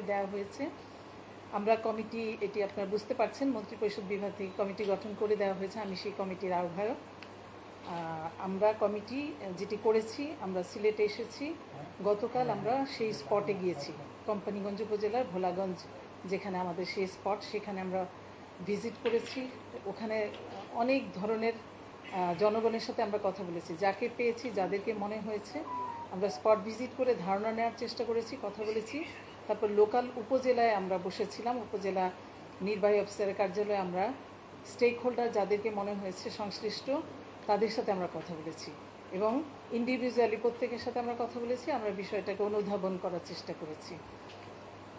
দেওয়া হয়েছে। আমরা কমিটি, এটি আপনারা বুঝতে পারছেন, মন্ত্রিপরিষদ বিভাগ থেকে কমিটি গঠন করে দেওয়া হয়েছে, আমি সেই কমিটির আহ্বায়ক। আমরা কমিটি যেটি করেছি, আমরা সিলেটে এসেছি, গতকাল আমরা সেই স্পটে গিয়েছি, কোম্পানিগঞ্জ উপজেলার ভোলাগঞ্জ, যেখানে আমাদের সেই স্পট, সেখানে আমরা ভিজিট করেছি। ওখানে অনেক ধরনের জনগণের সাথে আমরা কথা বলেছি। যাকে পেয়েছি, যাদেরকে মনে হয়েছে, আমরা স্পট ভিজিট করে ধারণা নেওয়ার চেষ্টা করেছি, কথা বলেছি। তারপর লোকাল উপজেলায় আমরা বসেছিলাম, উপজেলা নির্বাহী অফিসারের কার্যালয়ে আমরা স্টেক হোল্ডার যাদেরকে মনে হয়েছে সংশ্লিষ্ট, তাদের সাথে আমরা কথা বলেছি এবং ইন্ডিভিজুয়ালি প্রত্যেকের সাথে আমরা কথা বলেছি, আমরা বিষয়টাকে অনুধাবন করার চেষ্টা করেছি।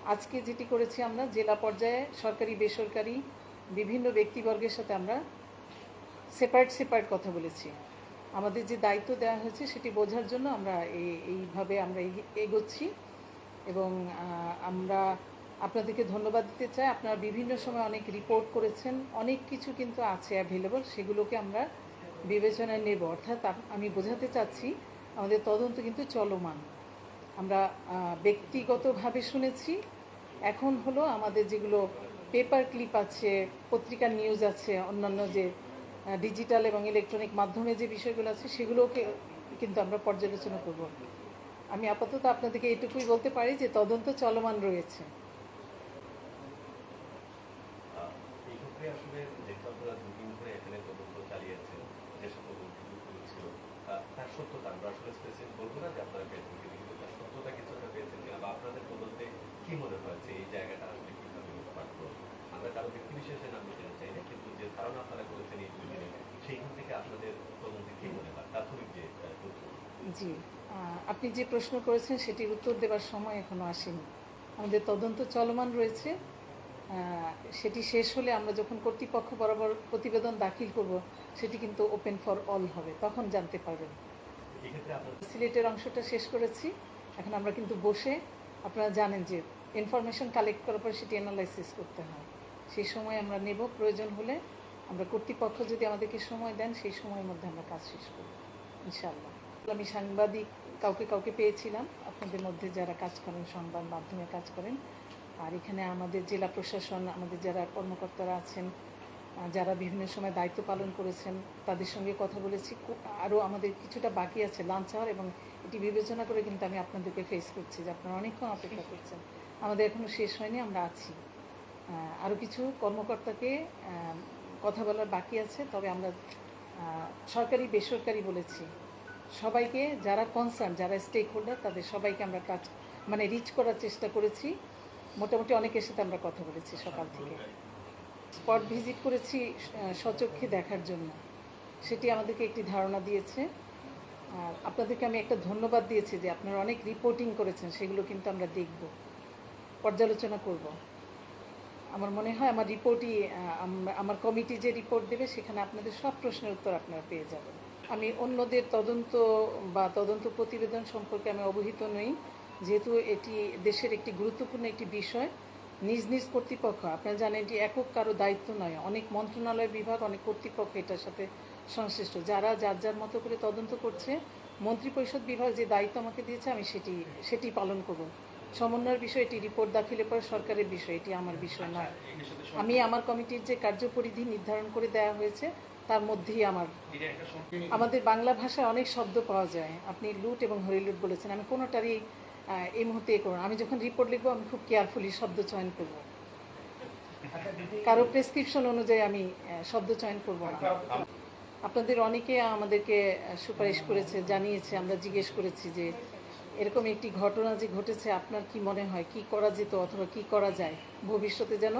আজকে যেটি করেছি আমরা, জেলা পর্যায়ে সরকারি, বেসরকারি বিভিন্ন ব্যক্তিবর্গের সাথে আমরা সেপারেট সেপারেট কথা বলেছি। আমাদের যে দায়িত্ব দেওয়া হয়েছে সেটি বোঝার জন্য আমরা এই এইভাবে আমরা এগি- এগোচ্ছি। এবং আমরা আপনাদেরকে ধন্যবাদ দিতে চাই। আপনারা বিভিন্ন সময় অনেক রিপোর্ট করেছেন। অনেক কিছু কিন্তু আছে অ্যাভেলেবল সেগুলোকে আমরা বিবেচনায় নেব। অর্থাৎ আমি বোঝাতে চাচ্ছি, আমাদের তদন্ত কিন্তু চলমান। আমরা ব্যক্তিগতভাবে শুনেছি। এখন হলো আমাদের যেগুলো পেপার ক্লিপ আছে, পত্রিকার নিউজ আছে, অন্যান্য যে ডিজিটাল এবং ইলেকট্রনিক মাধ্যমে যে বিষয়গুলো আছে, সেগুলোকে কিন্তু আমরা পর্যালোচনা করব। আমি আপাতত আপনাদেরকে এটুকুই বলতে পারি যে তদন্ত চলমান রয়েছে। জি। আপনি যে প্রশ্ন করেছেন সেটির উত্তর দেওয়ার সময় এখনও আসেনি। আমাদের তদন্ত চলমান রয়েছে। সেটি শেষ হলে আমরা যখন কর্তৃপক্ষ বরাবর প্রতিবেদন দাখিল করব সেটি কিন্তু ওপেন ফর অল হবে। তখন জানতে পারবেন। সিলেটের অংশটা শেষ করেছি। এখন আমরা কিন্তু বসে আপনারা জানেন যে ইনফরমেশন কালেক্ট করার পর সেটি অ্যানালাইসিস করতে হয়। সেই সময় আমরা নেব। প্রয়োজন হলে আমরা কর্তৃপক্ষ যদি আমাদেরকে সময় দেন সেই সময়ের মধ্যে আমরা কাজ শেষ করব ইনশাআল্লাহ। আমি সাংবাদিক কাউকে কাউকে পেয়েছিলাম। আপনাদের মধ্যে যারা কাজ করেন সংবাদ মাধ্যমে কাজ করেন আর এখানে আমাদের জেলা প্রশাসন আমাদের যারা কর্মকর্তারা আছেন যারা বিভিন্ন সময় দায়িত্ব পালন করেছেন তাদের সঙ্গে কথা বলেছি। আরও আমাদের কিছুটা বাকি আছে লাঞ্চ আওয়ার এবং এটি বিবেচনা করে কিন্তু আমি আপনাদেরকে ফেস করছি যে আপনারা অনেকক্ষণ অপেক্ষা করছেন। আমাদের এখনও শেষ হয়নি আমরা আছি। আরও কিছু কর্মকর্তাকে কথা বলার বাকি আছে তবে আমরা সরকারি বেসরকারি বলেছি। সবাইকে, যারা কনসার্ন যারা স্টেক হোল্ডার তাদের সবাইকে আমরা কাজ মানে রিচ করার চেষ্টা করেছি। মোটামুটি অনেকের সাথে আমরা কথা বলেছি সকাল থেকে। স্পট ভিজিট করেছি সচক্ষে দেখার জন্য। সেটি আমাদেরকে একটি ধারণা দিয়েছে। আর আপনাদেরকে আমি একটা ধন্যবাদ দিয়েছি যে আপনারা অনেক রিপোর্টিং করেছেন, সেগুলো কিন্তু আমরা দেখব, পর্যালোচনা করব। আমার মনে হয় আমার রিপোর্টই আমার কমিটি যে রিপোর্ট দেবে, সেখানে আপনাদের সব প্রশ্নের উত্তর আপনারা পেয়ে যাবেন। আমি অন্যদের তদন্ত বা তদন্ত প্রতিবেদন সম্পর্কে আমি অবহিত নই। যেহেতু এটি দেশের একটি গুরুত্বপূর্ণ একটি বিষয়, নিজ নিজ কর্তৃপক্ষ, আপনারা জানেন এটি একক কারও দায়িত্ব নয়, অনেক মন্ত্রণালয় বিভাগ, অনেক কর্তৃপক্ষ এটার সাথে সংশ্লিষ্ট। যারা, যার যার মতো করে তদন্ত করছে, মন্ত্রিপরিষদ বিভাগ যে দায়িত্ব আমাকে দিয়েছে, আমি সেটি সেটি পালন করব। সমন্বয়ের বিষয় এটি রিপোর্ট দাখিলের পর সরকারের বিষয়, এটি আমার বিষয় নয় আমি আমার কমিটির যে কার্যপরিধি নির্ধারণ করে দেওয়া হয়েছে তার মধ্যেই আমার। আমাদের বাংলা ভাষায় অনেক শব্দ পাওয়া যায়। আপনি লুট এবং হরিলুট বলেছেন। আমি কোনোটারই এই মুহূর্তে এ করব আমি যখন রিপোর্ট লিখব, আমি খুব কেয়ারফুলি শব্দ চয়ন করব। কারও প্রেসক্রিপশন অনুযায়ী আমি শব্দ চয়ন করব না। আপনাদের অনেকে আমাদেরকে সুপারিশ করেছে, জানিয়েছে, আমরা জিজ্ঞেস করেছি যে, এরকম একটি ঘটনা যে ঘটেছে, আপনার কি মনে হয়? কি করা যেত অথবা কি করা যায়? ভবিষ্যতে যেন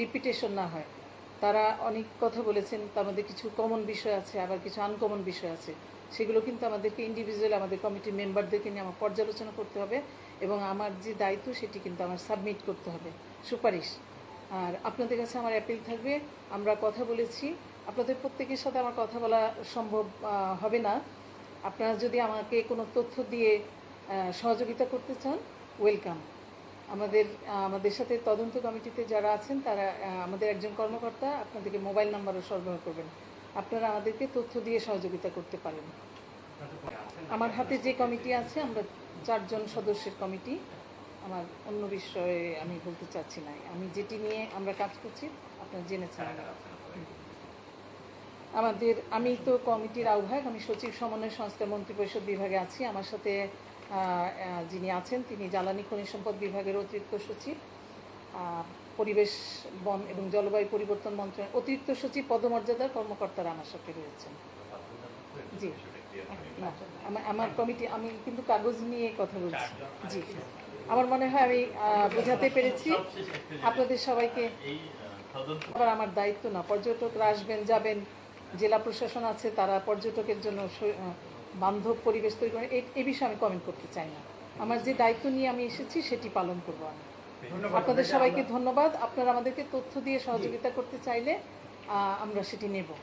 রিপিটেশন না হয়। তারা অনেক কথা বলেছেন, তার মধ্যে কিছু কমন বিষয় আছে, আবার কিছু আনকমন বিষয় আছে। সেগুলো কিন্তু আমাদেরকে ইন্ডিভিজুয়াল আমাদের কমিটির মেম্বারদেরকে নিয়ে আমার পর্যালোচনা করতে হবে এবং আমার যে দায়িত্ব সেটি কিন্তু আমার সাবমিট করতে হবে। সুপারিশ। আর আপনাদের কাছে আমার অ্যাপিল থাকবে, আমরা কথা বলেছি। আপনাদের প্রত্যেকের সাথে আমার কথা বলা সম্ভব হবে না। আপনারা যদি আমাকে কোনো তথ্য দিয়ে সহযোগিতা করতে চান ওয়েলকাম আমাদের আমাদের সাথে তদন্ত কমিটিতে যারা আছেন, তারা, আমাদের একজন কর্মকর্তা আপনাদেরকে মোবাইল নাম্বারও সরবরাহ করবেন। আপনারা আমাদেরকে তথ্য দিয়ে সহযোগিতা করতে পারেন। আমার হাতে যে কমিটি আছে, আমরা চারজন সদস্যের কমিটি। আমার অন্য বিষয়ে আমি বলতে চাচ্ছি না। আমি যেটি নিয়ে আমরা কাজ করছি, আপনারা জেনেছেন? আমাদের, আমি তো কমিটির আহ্বায়ক, আমি সচিব সমন্বয় সংস্কার মন্ত্রিপরিষদ বিভাগে আছি। আমার সাথে যিনি আছেন, তিনি জ্বালানি খনিজ সম্পদ বিভাগের অতিরিক্ত সচিব পরিবেশ, বন এবং জলবায়ু পরিবর্তন মন্ত্রণালয়ের অতিরিক্ত সচিব, পদমর্যাদার কর্মকর্তারা আমার সাথে রয়েছেন। জি। আমার- কমিটি, আমি কিন্তু কাগজ নিয়ে কথা বলছি। জি। আমার মনে হয় আমি বোঝাতে পেরেছি। আপনাদের সবাইকে আবার আমার দায়িত্ব না। পর্যটকরা আসবেন, যাবেন, জেলা প্রশাসন আছে, তারা পর্যটকের জন্য বান্ধব পরিবেশ তৈরি করে এই- বিষয়ে আমি কমেন্ট করতে চাই না। আমার যে দায়িত্ব নিয়ে আমি এসেছি সেটি পালন করব আমি। আপনাদের সবাইকে ধন্যবাদ। আপনারা আমাদেরকে তথ্য দিয়ে সহযোগিতা করতে চাইলে আহ, আমরা সেটি নেব।